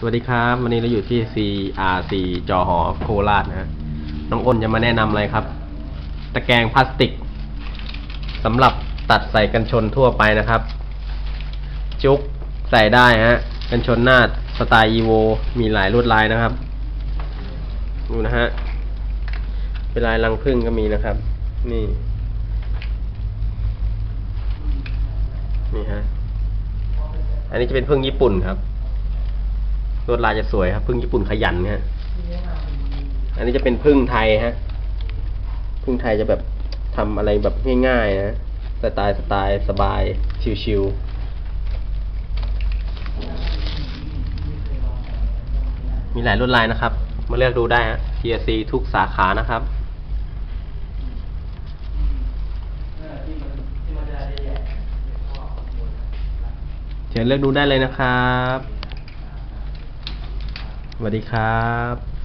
สวัสดีครับวันนี้เราอยู่ที่ CRC จอหอโคราชนะฮะน้องอ้นจะมาแนะนำอะไรครับ ตะแกรงพลาสติกสำหรับตัดใส่กันชนทั่วไปนะครับ จุกใส่ได้ฮะ กันชนหน้าสไตล์ EVO มีหลายลวดลายนะครับดูนะฮะเป็นลายรังผึ้งก็มีนะครับ นี่ นี่ฮะ อันนี้จะเป็นพึ่งญี่ปุ่นครับ ลวดลายจะสวยครับพึ่งญี่ปุ่นขยันฮะอันนี้จะเป็นพึ่งไทยฮะพึ่งไทยจะแบบทำอะไรแบบง่ายๆนะสไตล์สไตล์สบายชิวๆมีหลายลวดลายนะครับ มาเลือกดูได้ฮะ TSC ทุกสาขานะครับเชิญเลือกดูได้เลยนะครับ สวัสดีครับ